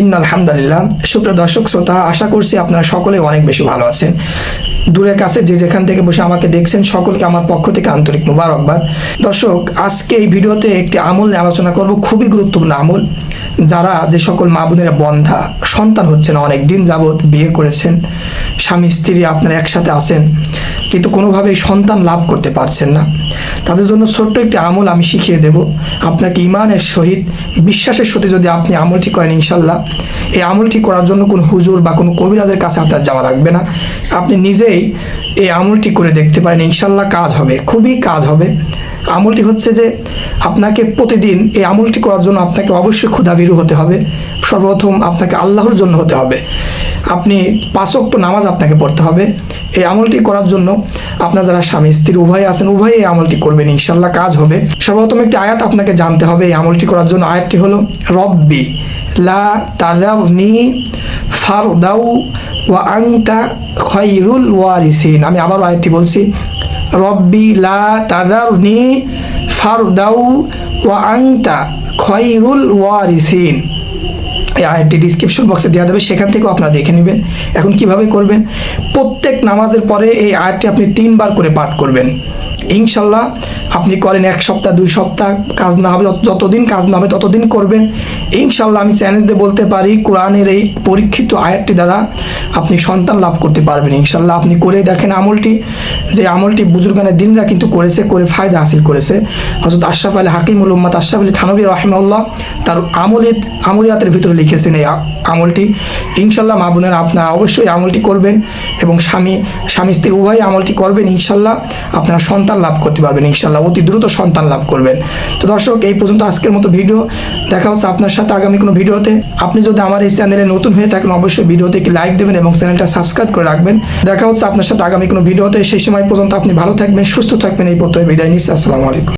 In আলহামদুলিল্লাহ সুপ্রিয় দর্শক, শ্রোতা, আশা করছি আপনারা সকলে অনেক বেশি ভালো আছেন। দূরে কাছে যে যেখান থেকে বসে আমাকে দেখছেন, সকলকে আমার পক্ষ থেকে আন্তরিক মুবারকবাদ। দর্শক, আজকে এই ভিডিওতে একটি আমল নিয়ে আলোচনা করব, খুবই গুরুত্বপূর্ণ আমল। যারা যে সকল মা বোনেরা বন্ধা, সন্তান হচ্ছে না অনেক দিন যাবৎ বিয়ে করেছেন, স্বামী, স্ত্রী আপনারা একসাথে আছেন। কিন্তু কোনোভাবেই সন্তান লাভ করতে পারছেন না। তাদের জন্য ছোট্ট একটি আমল আমি শিখিয়ে দেব। আপনাকে ইমানের সহিত, বিশ্বাসের সাথে যদি আপনি আমলটি করেন ইনশাল্লাহ এই আমলটি করার জন্য কোনো হুজুর বা কোনো কবিরাজের কাছে আপনার যাওয়া লাগবে না। আপনি নিজেই এই আমলটি করে দেখতে পারেন ইনশাল্লাহ কাজ হবে, খুবই কাজ হবে। আমলটি হচ্ছে যে আপনাকে প্রতিদিন এই আমলটি করার জন্য আপনাকে অবশ্যই ক্ষুধাভীরু হতে হবে। সর্বপ্রথম আপনাকে আল্লাহর জন্য হতে হবে। আপনি পাঁচক্ত নামাজ আপনাকে পড়তে হবে। এই আমলটি করার জন্য আপনার যারা স্বামী, স্ত্রী, উভয় আছেন উভয়ে এই আমলটি করবেন ইনশাল্লাহ কাজ হবে। সর্বপ্রথম একটি আয়াত আপনাকে জানতে হবে, এই আমলটি করার জন্য। আয়াতটি হলো, রব্বি লা তাদাউনি ফারদাউ ওয়া আংতা খৈরুল ওয়ারিসিন। আমি আবার আয়াতটি বলছি, রব্বি লা তাদারনি ফারদাউ ওয়া আংতা খৈরুল ওয়ারিসিন। এই আয়াতটি ডিসক্রিপশন বক্সে দেওয়া দেবে সেখান থেকেও আপনারা দেখে নেবেন। এখন কীভাবে করবেন? প্রত্যেক নামাজের পরে এই আয়াতটি আপনি তিনবার করে পাঠ করবেন। ইনশাল্লাহ আপনি করেন এক সপ্তাহ, দুই সপ্তাহ, কাজ না হবে, যতদিন কাজ না হবে ততদিন করবেন। ইনশাল্লাহ আমি চ্যালেঞ্জ দিয়ে বলতে পারি, কোরআনের এই পরীক্ষিত আয়াতটি দ্বারা আপনি সন্তান লাভ করতে পারবেন। ইনশাল্লাহ আপনি করে দেখেন আমলটি। যে আমলটি বুজুর্গানের দিনরা কিন্তু করেছে, করে ফায়দা হাসিল করেছে। হজরত আশরাফ আলী হাকিমুল উম্মাদ আশরাফ আলী থানবী রাহিমাল্লাহ তার আমলিত আমলিয়াতের ভিতরে লিখেছেন এই আমলটি। ইনশাল্লাহ মা বোনেরা আপনারা অবশ্যই আমলটি করবেন এবং স্বামী স্বামী স্ত্রী উভয় আমলটি করবেন ইনশাল্লাহ। আপনারা সন্তান লাভ করতে পারবেন ইনশাল্লাহ, অতি দ্রুত সন্তান লাভ করবেন। তো দর্শক, এই পর্যন্ত আজকের মতো ভিডিও। দেখা হচ্ছে আপনার সাথে আগামী কোনো ভিডিওতে। আপনি যদি আমার এই চ্যানেলে নতুন হয়ে থাকেন, অবশ্যই ভিডিওতে একটি লাইক দেবেন এবং চ্যানেলটা সাবস্ক্রাইব করে রাখবেন। দেখা হচ্ছে আপনার সাথে আগামী কোনো ভিডিওতে। সেই সময় পর্যন্ত আপনি ভালো থাকবেন, সুস্থ থাকবেন। এই পথে বিদায় নিচ্ছি। আসসালামু আলাইকুম।